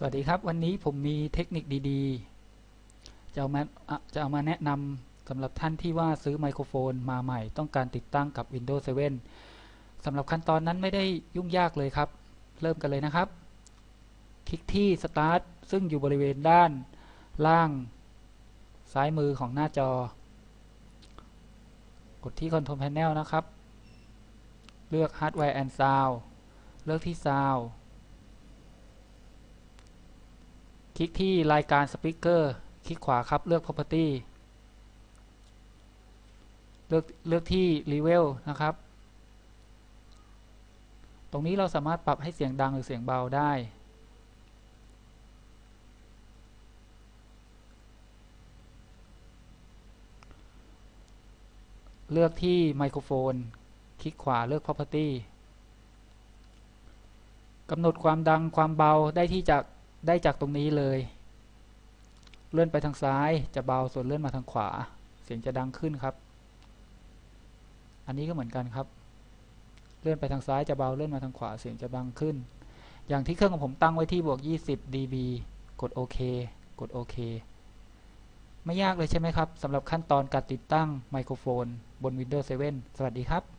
สวัสดีครับ วันนี้ผมมีเทคนิคดีๆ จะเอามาะจะเอามาแนะนำสำหรับท่านที่ว่าซื้อไมโครโฟนมาใหม่ ต้องการติดตั้งกับ Windows 7สำหรับขั้นตอนนั้นไม่ได้ยุ่งยากเลยครับ เริ่มกันเลยนะครับ คลิกที่ Start ซึ่งอยู่บริเวณด้านล่าง ซ้ายมือของหน้าจอ กดที่ Control Panel นะครับ เลือก Hardware and Sound เลือกที่ Sound คลิกที่รายการ Speaker คลิกขวาครับเลือก Property เลือกเลือกที่ Level นะครับ ตรงนี้เราสามารถปรับให้เสียงดังหรือเสียงเบาได้ เลือกที่ไมโครโฟน คลิกขวาเลือก Property กำหนดความดังความเบาได้ที่จาก ได้จากตรงนี้เลย เลื่อนไปทางซ้ายจะเบาส่วนเลื่อนมาทางขวา เสียงจะดังขึ้นครับ อันนี้ก็เหมือนกันครับ เลื่อนไปทางซ้ายจะเบาเลื่อนมาทางขวาเสียงจะดังขึ้น อย่างที่เครื่องของผมตั้งไว้ที่บวก 20 dB กดโอเคกดโอเคไม่ยากเลยใช่ไหมครับสำหรับขั้นตอนการติดตั้งไมโครโฟนบน Windows 7 สวัสดีครับ